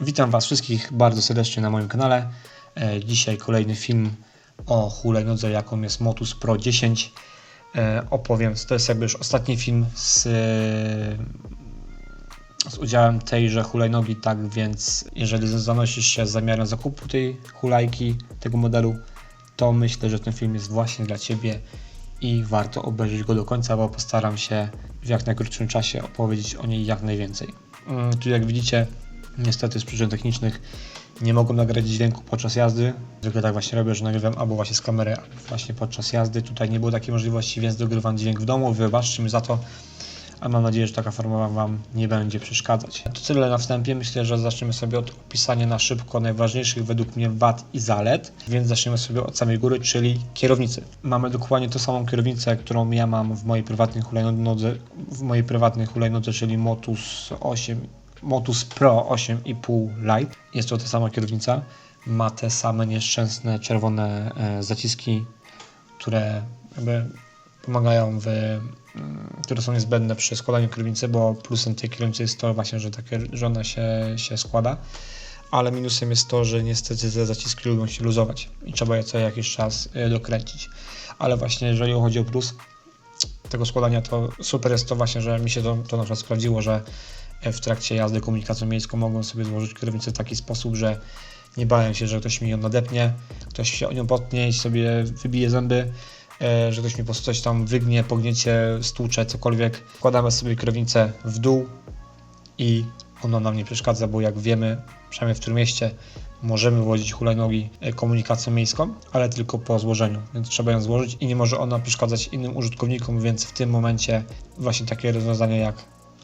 Witam Was wszystkich bardzo serdecznie na moim kanale. E, Dzisiaj kolejny film o hulajnodze, jaką jest Motus Pro 10. E, Opowiem, to jest jakby już ostatni film z, z udziałem tejże hulajnogi, tak więc jeżeli zanosisz się z zamiarem zakupu tej hulajki, tego modelu, to myślę, że ten film jest właśnie dla Ciebie i warto obejrzeć go do końca, bo postaram się w jak najkrótszym czasie opowiedzieć o niej jak najwięcej. Mm, Tu jak widzicie, niestety z przyczyn technicznych nie mogłem nagrać dźwięku podczas jazdy. Zwykle tak właśnie robię, że nagrywam albo właśnie z kamery, właśnie podczas jazdy. Tutaj nie było takiej możliwości, więc dogrywam dźwięk w domu. Wybaczcie mi za to, a mam nadzieję, że taka forma Wam nie będzie przeszkadzać. To tyle na wstępie. Myślę, że zaczniemy sobie od opisania na szybko najważniejszych według mnie wad i zalet. Więc zaczniemy sobie od samej góry, czyli kierownicy. Mamy dokładnie tą samą kierownicę, którą ja mam w mojej prywatnej hulajnodze, w mojej prywatnej hulajnodze, czyli Motus 8 Motus Pro 8,5 Lite. Jest to ta sama kierownica. Ma te same nieszczęsne czerwone e, zaciski, które jakby pomagają w, mm, które są niezbędne przy składaniu kierownicy, bo plusem tej kierownicy jest to właśnie, że, takie, że ona się, się składa, ale minusem jest to, że niestety te zaciski lubią się luzować i trzeba je co jakiś czas e, dokręcić. Ale właśnie jeżeli chodzi o plus tego składania, to super jest to właśnie, że mi się to, to na przykład sprawdziło, że w trakcie jazdy komunikacją miejską mogłem sobie złożyć kierownicę w taki sposób, że nie bałem się, że ktoś mi ją nadepnie, ktoś się o nią potnie i sobie wybije zęby, e, że ktoś mi po prostu coś tam wygnie, pogniecie, stłucze, cokolwiek. Wkładamy sobie kierownicę w dół i ona nam nie przeszkadza, bo jak wiemy, przynajmniej w którym mieście, możemy wozić hulajnogi e, komunikacją miejską, ale tylko po złożeniu, więc trzeba ją złożyć i nie może ona przeszkadzać innym użytkownikom, więc w tym momencie właśnie takie rozwiązanie jak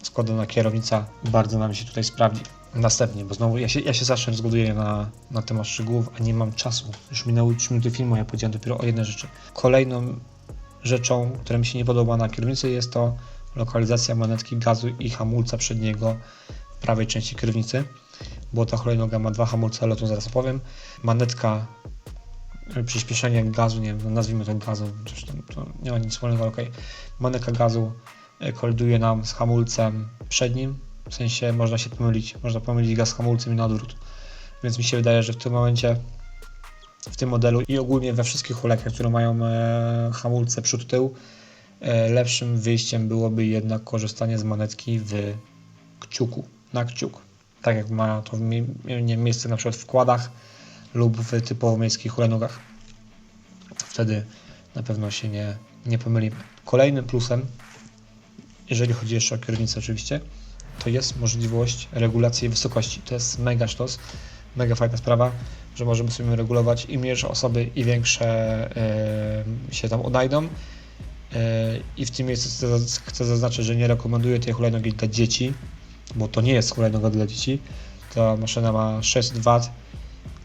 składana kierownica bardzo nam się tutaj sprawdzi. Następnie, bo znowu ja się, ja się zawsze rozgaduję na, na temat szczegółów, a nie mam czasu. Już minęły 3 minuty filmu, ja powiedziałem dopiero o jednej rzeczy. Kolejną rzeczą, która mi się nie podoba na kierownicy jest to lokalizacja manetki gazu i hamulca przedniego w prawej części kierownicy, bo ta hulajnoga ma dwa hamulce, ale o tym zaraz opowiem. Manetka y, przyspieszenie gazu, nie wiem, no nazwijmy to zresztą to nie ma nic wspólnego, okej. Manetka gazu koliduje nam z hamulcem przednim, w sensie można się pomylić, można pomylić gaz z hamulcem i na odwrót. Więc mi się wydaje, że w tym momencie, w tym modelu i ogólnie we wszystkich hulajkach, które mają e, hamulce przód-tył, e, lepszym wyjściem byłoby jednak korzystanie z manetki w kciuku, na kciuk. Tak jak ma to nie, miejsce na przykład w kładach lub w typowo miejskich hulajnogach. Wtedy na pewno się nie, nie pomylimy. Kolejnym plusem, jeżeli chodzi jeszcze o kierownicę oczywiście, to jest możliwość regulacji wysokości. To jest mega sztos, mega fajna sprawa, że możemy sobie regulować im mniejsze osoby i większe e, się tam odnajdą. E, I w tym miejscu chcę, zaznaczyć, że nie rekomenduję tej hulajnogi dla dzieci, bo to nie jest hulajnoga dla dzieci. Ta maszyna ma 600 W,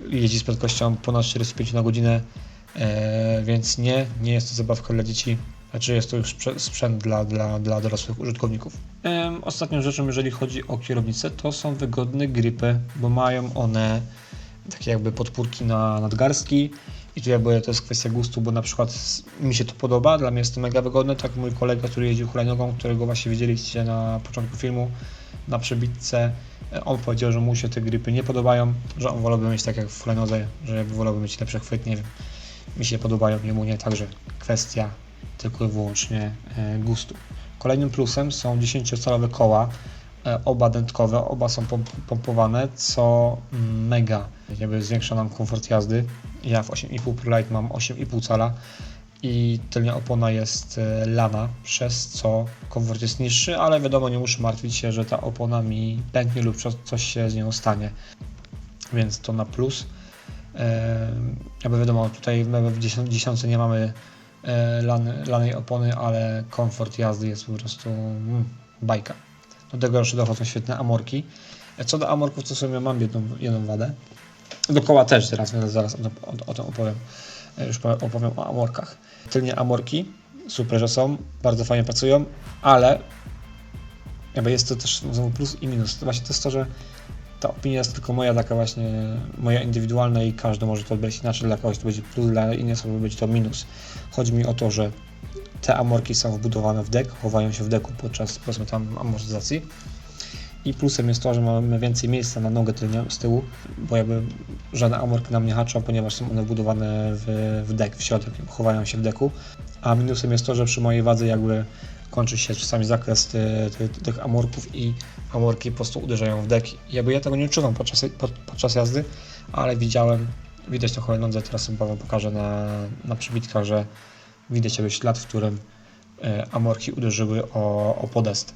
jeździ z prędkością ponad 45 na godzinę, e, więc nie, nie jest to zabawka dla dzieci. Znaczy jest to już sprzęt dla, dla, dla dorosłych użytkowników. Ostatnią rzeczą, jeżeli chodzi o kierownicę, to są wygodne gripy, bo mają one takie jakby podpórki na nadgarstki. I tu jakby to jest kwestia gustu, bo na przykład mi się to podoba, dla mnie jest to mega wygodne, tak mój kolega, który jeździł hulajnogą, którego właśnie widzieliście na początku filmu, na przebitce, e, on powiedział, że mu się te gripy nie podobają, że on wolałby mieć tak jak w hulajnodze, że wolałby mieć lepszy chwyt, nie wiem, mi się podobają, jemu nie, także kwestia tylko i wyłącznie e, gustu. Kolejnym plusem są 10-calowe koła, e, oba dętkowe, oba są pom- pompowane, co mega jakby zwiększa nam komfort jazdy. Ja w 8,5 Pro Lite mam 8,5 cala i tylnia opona jest e, lana, przez co komfort jest niższy, ale wiadomo, nie muszę martwić się, że ta opona mi pęknie lub co- coś się z nią stanie, więc to na plus. Jakby wiadomo, tutaj w 10 dziesiątce nie mamy lany, lanej opony, ale komfort jazdy jest po prostu mm, bajka. Do tego jeszcze dochodzą świetne amorki. E, Co do amorków, to sobie mam jedną, jedną wadę. Do koła też zaraz, zaraz o, o, o tym opowiem. E, Już powiem- opowiem o amorkach. Tylnie amorki, super, że są, bardzo fajnie pracują, ale jakby jest to też znowu plus i minus. Właśnie to jest to, że ta opinia jest tylko moja, taka właśnie moja indywidualna i każdy może to odbierać inaczej. Dla kogoś to będzie plus, dla innej osoby będzie to minus. Chodzi mi o to, że te amorki są wbudowane w dek, chowają się w deku podczas powiedzmy tam amortyzacji. I plusem jest to, że mamy więcej miejsca na nogę z tyłu, bo jakby żadne amorki nam nie haczą, ponieważ są one wbudowane w, w dek, w środek, chowają się w deku. A minusem jest to, że przy mojej wadze jakby kończy się czasami zakres ty, tych amorków i amorki po prostu uderzają w dek. I Jakby ja tego nie odczuwam podczas, pod, podczas jazdy, ale widziałem, widać to hulajnodze, teraz sobie pokażę na, na przybitkach, że widać jakby ślad, w którym e, amorki uderzyły o, o podest.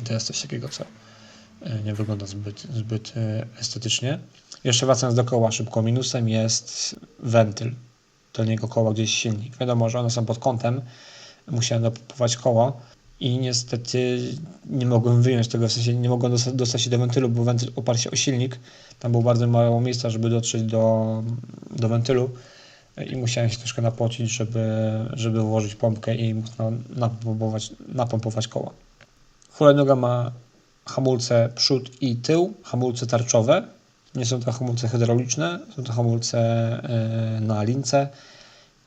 I to jest coś takiego, co e, nie wygląda zbyt, zbyt estetycznie. Jeszcze wracając do koła szybko, minusem jest wentyl dolnego koła, gdzie jest silnik. Wiadomo, że one są pod kątem, musiałem dopompować koło i niestety nie mogłem wyjąć tego, w sensie nie mogłem dostać, się do wentylu, bo wentyl oparł się o silnik. Tam było bardzo mało miejsca, żeby dotrzeć do, do wentylu i musiałem się troszkę napocić, żeby, żeby włożyć pompkę i móc na, napompować, napompować koło. Hulajnoga ma hamulce przód i tył, hamulce tarczowe. Nie są to hamulce hydrauliczne, są to hamulce e, na lince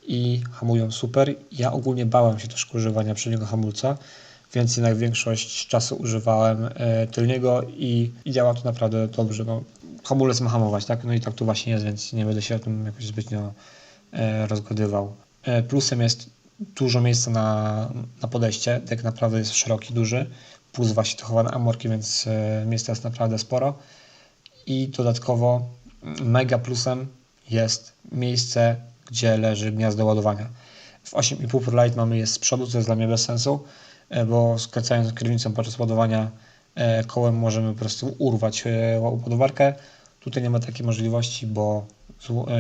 i hamują super. Ja ogólnie bałem się troszkę używania przedniego hamulca, więc jednak większość czasu używałem e, tylniego i, i działa to naprawdę dobrze. No, hamulec ma hamować, tak? No i tak tu właśnie jest, więc nie będę się o tym jakoś zbytnio e, rozgadywał. E, plusem jest dużo miejsca na, na podejście, dek naprawdę jest szeroki, duży, plus właśnie to chowane amorki, więc miejsca jest naprawdę sporo. I dodatkowo mm, mega plusem jest miejsce, gdzie leży gniazdo ładowania. W 8,5 Pro Lite mamy je z przodu, co jest dla mnie bez sensu, e, bo skracając kierownicą podczas ładowania e, kołem możemy po prostu urwać e, ładowarkę. Tutaj nie ma takiej możliwości, bo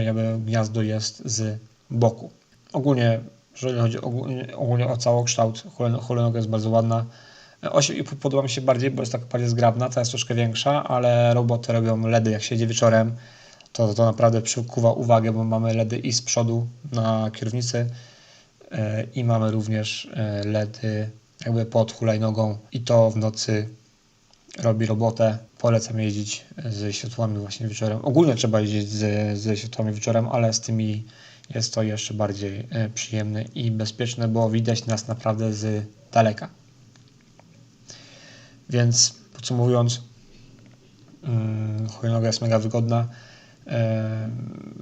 jakby gniazdo jest z boku. Ogólnie, jeżeli chodzi ogólnie, ogólnie o całokształt, hulajnoga jest bardzo ładna. E, 8,5 podoba mi się bardziej, bo jest taka bardziej zgrabna, ta jest troszkę większa, ale roboty robią LEDy, jak się jedzie wieczorem, to, to naprawdę przykuwa uwagę, bo mamy LEDy i z przodu na kierownicy e, i mamy również e, LEDy jakby pod hulajnogą i to w nocy robi robotę. Polecam jeździć ze światłami właśnie wieczorem. Ogólnie trzeba jeździć ze, ze światłami wieczorem, ale z tymi jest to jeszcze bardziej e, przyjemne i bezpieczne, bo widać nas naprawdę z daleka. Więc podsumowując, mm, hulajnoga jest mega wygodna.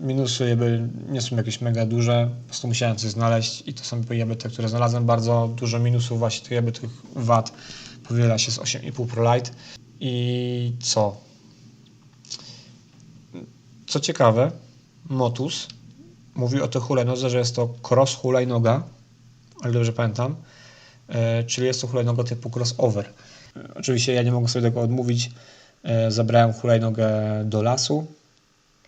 Minusy jakby nie są jakieś mega duże, po prostu musiałem coś znaleźć i to są jakby te, które znalazłem. Bardzo dużo minusów właśnie jakby tych wad powiela się z 8,5 Pro Lite. I co? Co ciekawe, Motus mówi o tej hulajnodze, że jest to cross hulajnoga, ale dobrze pamiętam, e, czyli jest to hulajnoga typu crossover. E, Oczywiście ja nie mogę sobie tego odmówić. E, Zabrałem hulajnogę do lasu,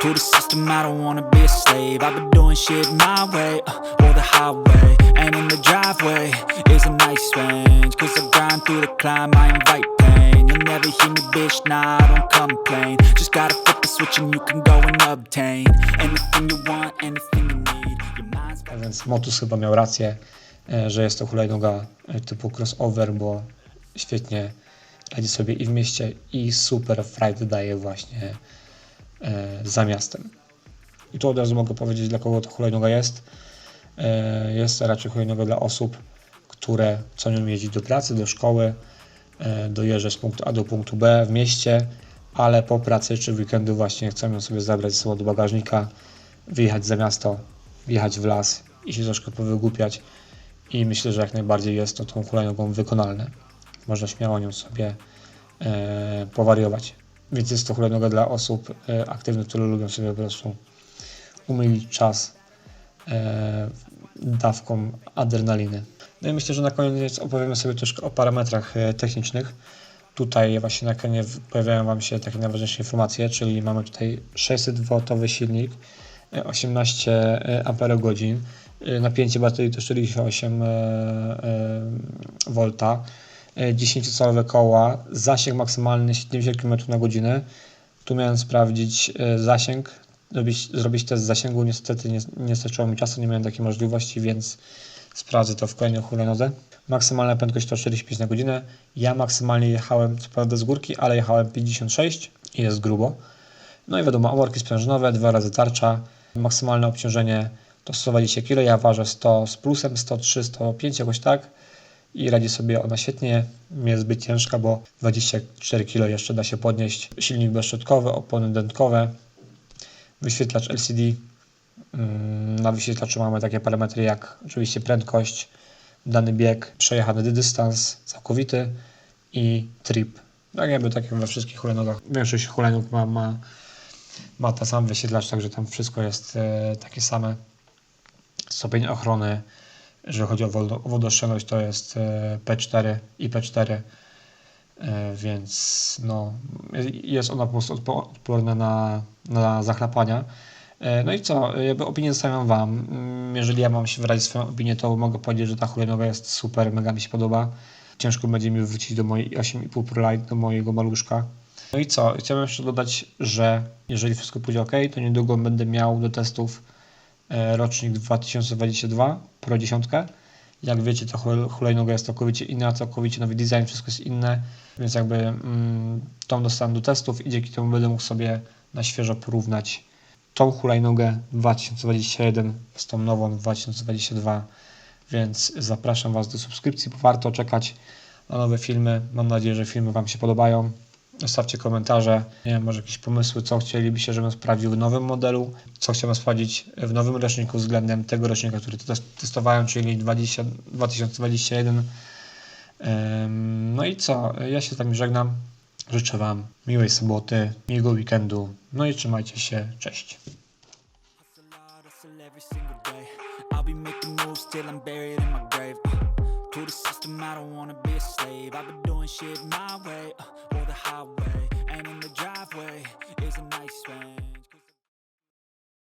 To the system, I don't wanna be a slave. I've been doing shit my way, uh, or the highway. And in the driveway is a nice range. Cause I grind through the climb, I invite pain. Never hear me, bitch, nah, I don't complain. Just gotta flip the switch and you can go and obtain anything you want, anything you need. Your mind's więc Motus chyba miał rację, e, że jest to hulajnoga e, typu crossover, bo świetnie radzi sobie i w mieście i super frajdę daje właśnie za miastem. I tu od razu mogę powiedzieć, dla kogo to hulajnoga jest. E, Jest raczej hulajnoga dla osób, które chcą nią jeździć do pracy, do szkoły, e, dojeżdżać z punktu A do punktu B w mieście, ale po pracy czy w weekendy właśnie chcą ją sobie zabrać ze sobą do bagażnika, wyjechać za miasto, wjechać w las i się troszkę powygłupiać. I myślę, że jak najbardziej jest to tą hulajnogą wykonalne. Można śmiało nią sobie e, powariować. Więc jest to hulajnoga dla osób e, aktywnych, które lubią sobie po prostu umylić czas e, dawką adrenaliny. No i myślę, że na koniec opowiemy sobie troszkę o parametrach e, technicznych. Tutaj właśnie na ekranie pojawiają Wam się takie najważniejsze informacje, czyli mamy tutaj 600W silnik, e, 18 Ah, napięcie baterii to 48 e, e, V, e, 10-calowe koła, zasięg maksymalny 70 km na godzinę. Tu miałem sprawdzić e, zasięg, zrobić, zrobić test zasięgu, niestety nie, nie starczyło mi czasu, nie miałem takiej możliwości, więc sprawdzę to w kolejnej hulajnodze. Maksymalna prędkość to 45 na godzinę. Ja maksymalnie jechałem, co prawda z górki, ale jechałem 56 i jest grubo. No i wiadomo, omorki sprężynowe, dwa razy tarcza. Maksymalne obciążenie to 120 kg, ja ważę 100 z plusem, 103, 105 jakoś tak. I radzi sobie ona świetnie. Nie jest zbyt ciężka, bo 24 kg jeszcze da się podnieść. Silnik bezszczotkowy, opony dętkowe, wyświetlacz LCD. Mm, Na wyświetlaczu mamy takie parametry jak oczywiście prędkość, dany bieg, przejechany dystans całkowity i trip. Tak jakby tak jak we wszystkich hulajnogach. Większość hulajnóg ma, ma, ma ten sam wyświetlacz, także tam wszystko jest e, takie same. Stopień ochrony, jeżeli chodzi o wodo- o wodoszczelność, to jest e, P4 i P4, e, więc no, jest ona po prostu odpo- odporna na, na zachlapania. E, No i co, jakby opinię zostawiam Wam. Mm, Jeżeli ja mam się wyrazić swoją opinię, to mogę powiedzieć, że ta hulajnoga jest super, mega mi się podoba. Ciężko będzie mi wrócić do mojej 8,5 Pro Lite, do mojego maluszka. No i co, chciałbym jeszcze dodać, że jeżeli wszystko pójdzie ok, to niedługo będę miał do testów rocznik 2022 Pro 10. Jak wiecie, ta hul- hulajnoga jest całkowicie inna, całkowicie nowy design, wszystko jest inne, więc jakby mm, tą dostałem do testów i dzięki temu będę mógł sobie na świeżo porównać tą hulajnogę 2021 z tą nową 2022, więc zapraszam Was do subskrypcji, bo warto czekać na nowe filmy. Mam nadzieję, że filmy Wam się podobają. Zostawcie komentarze, nie wiem, może jakieś pomysły, co chcielibyście, żebym sprawdził w nowym modelu, co chciałbym sprawdzić w nowym roczniku względem tego rocznika, który tes- testowałem, czyli 20, 2021. Ym, No i co? Ja się z Wami żegnam. Życzę Wam miłej soboty, miłego weekendu. No i trzymajcie się. Cześć. To the system, I don't wanna be a slave. I've been doing shit my way, uh, or the highway, and in the driveway.